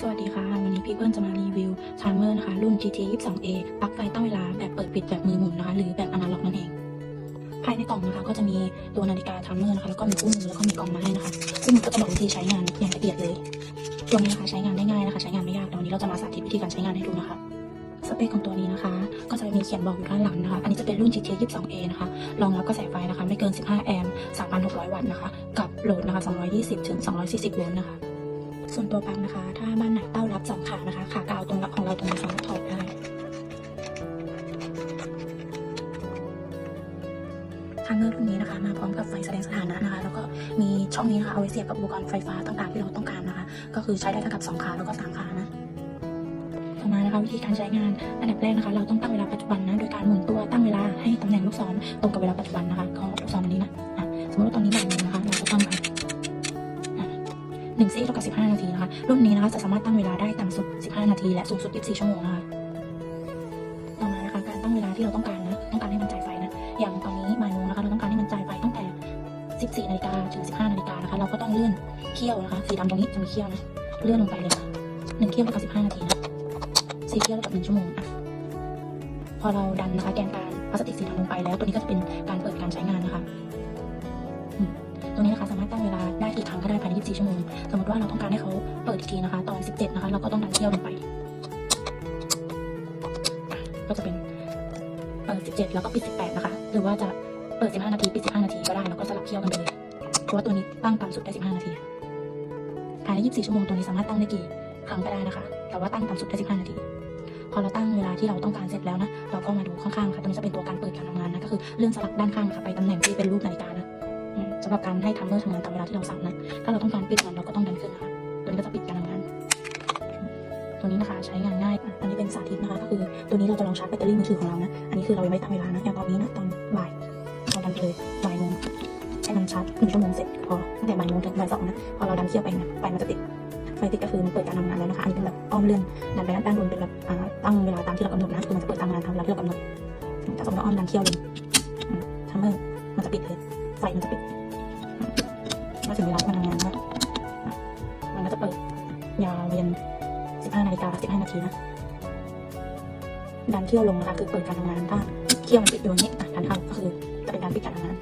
สวัสดีค่ะ วันนี้พี่เปิ้ลจะมารีวิวชาร์เมอร์นะคะ รุ่น GT 22A ปลั๊กไฟตั้งเวลาแบบเปิดปิดแบบมือหมุนนะคะ หรือแบบอนาล็อกนั่นเอง ภายในกล่องนะคะ ก็จะมีตัวนาฬิกาชาร์เมอร์นะคะ แล้วก็มีคู่มือแล้วก็มีกล่องมาให้นะคะคู่มือก็จะบอกวิธีใช้งานอย่างละเอียดเลยตัวนี้นะคะใช้งานได้ง่ายนะคะ ใช้งานไม่ยากแต่วันนี้เราจะมาสาธิตวิธีการใช้งานให้ดูนะคะ สเปคของตัวนี้นะคะ ก็จะมีเขียนบอกอยู่ด้านหลังนะคะ อันนี้จะเป็นรุ่น GT 22A นะคะ รองรับกระแสไฟนะคะ ไม่เกิน 15 แอมป์ 3,600 วัตต์นะคะ กับโหลดนะคะ 220ถึง240 โวลต์นะคะ ส่วนตัวปลั๊กนะคะ ถ้าบ้านไหนเต้ารับสองขานะคะ ขากาวตรงรับของเราตรงนี้สามารถถอดได้ทางเลือกรุ่นนี้นะคะ มาพร้อมกับไฟแสดงสถานะนะคะ แล้วก็มีช่องนี้นะคะเอาไว้เสียบกับอุปกรณ์ไฟฟ้าต่างๆที่เราต้องการนะคะ ก็คือใช้ได้ทั้งกับสองขาแล้วก็สามขานะต่อมานะคะวิธีการใช้งานอันดับแรกนะคะ เราต้องตั้งเวลาปัจจุบันนะโดยการหมุนตัวตั้งเวลาให้ตำแหน่งลูกศรตรงกับเวลาปัจจุบันนะคะก็ลูกศรอันนี้นะะสมมติว่าตอนนี้บ่ายโมาก็ตั้ง 1ซีเท่ากับ15 นาทีนะคะ รุ่นนี้นะคะจะสามารถตั้งเวลาได้ต่ำสุด 15 นาที และสูงสุด 24 ชั่วโมงนะคะ ต่อมานะคะการตั้งเวลาที่เราต้องการนะ ต้องการให้มันจ่ายไฟนะ อย่างตอนนี้มายูนะคะ เราต้องการให้มันจ่ายไฟตั้งแต่ 14 นาฬิกาถึง 15 นาฬิกานะคะ เราก็ต้องเลื่อนเขี้ยวนะคะ สีดำตรงนี้จะมีเขี้ยวนะ เลื่อนลงไปเลยค่ะ1เขี้ยวเท่ากับ15 นาทีนะ4เขี้ยวเท่ากับ1ชั่วโมงอะพอเราดันนะคะแกนการพลาสติกสีดำลงไปแล้วตัวนี้ก็จะเป็นการเปิดการใช้งานนะคะ ตัวนี้นะคะสามารถตั้งเวลาได้กี่ครั้งก็ได้ภายใน24ชั่วโมง สมมติว่าเราต้องการให้เขาเปิดอีกทีนะคะ ตอน 17 นะคะ เราก็ต้องดันเขี้ยวลงไป ก็จะเป็นเปิด 17 แล้วก็ปิด 18 นะคะ หรือว่าจะเปิด 15 นาที ปิด 15 นาทีก็ได้ แล้วก็สลับเขี้ยวกันไปเลย เพราะว่าตัวนี้ตั้งต่ำสุดได้ 15 นาที ภายใน 24 ชั่วโมงตัวนี้สามารถตั้งได้กี่ครั้งก็ได้นะคะ แต่ว่าตั้งต่ำสุดได้ 15 นาทีพอเราตั้งเวลาที่เราต้องการเสร็จแล้วนะ เราก็มาดูข้างๆค่ะตัวนี้จะเป็นตัวการเปิดการทำงานนะ ก็คือเลื่อนสลักด้านข้างค่ะไปตำแหน่งที่เป็นรูปนาฬิกา สำหรับการให้ทัมเมอร์ทำงานตามเวลาที่เราสั่งนะ ถ้าเราต้องการปิดมันเราก็ต้องดันขึ้นนะคะ ตัวนี้ก็จะปิดการทำงาน ตัวนี้นะคะใช้งานง่าย อันนี้เป็นสาธิตนะคะก็คือตัวนี้เราจะลองชาร์จแบตเตอรี่มือถือของเรานะ อันนี้คือเรายังไม่ตั้งเวลานะอย่างตอนนี้นะตอนบ่ายเราดันไปเลยบ่ายโมงให้มันชาร์จหนึ่งชั่วโมงเสร็จพอตั้งแต่บ่ายโมงถึงบ่ายสองนะพอเราดันเคี่ยวไปนะไฟมันจะติดไฟติดก็คือมันเปิดการทำงานแล้วนะคะ อันนี้เป็นแบบอ้อมเลื่อนดันไปด้านบนเป็นแบบตั้งเวลาตามที่เรากำหนดนะคือมันจะเปิดตามงานทำเวลาที่เรากำหนดถ้าสมมติว่าอ้อมดันเคี่ยวเลยทัมเมอร์มันจะปิดเลยไฟมันจะปิด เมื่อถึงเวลาที่มันทำงานนะมันก็จะเปิดยาวเย็น15นาฬิกา15นาทีนะดันเคี่ยวลงนะคะคือเปิดการทำงานถ้าเคี่ยวมันปิดอยู่นี้อะดันเข้าก็คือจะเป็นการปิดการทำงาน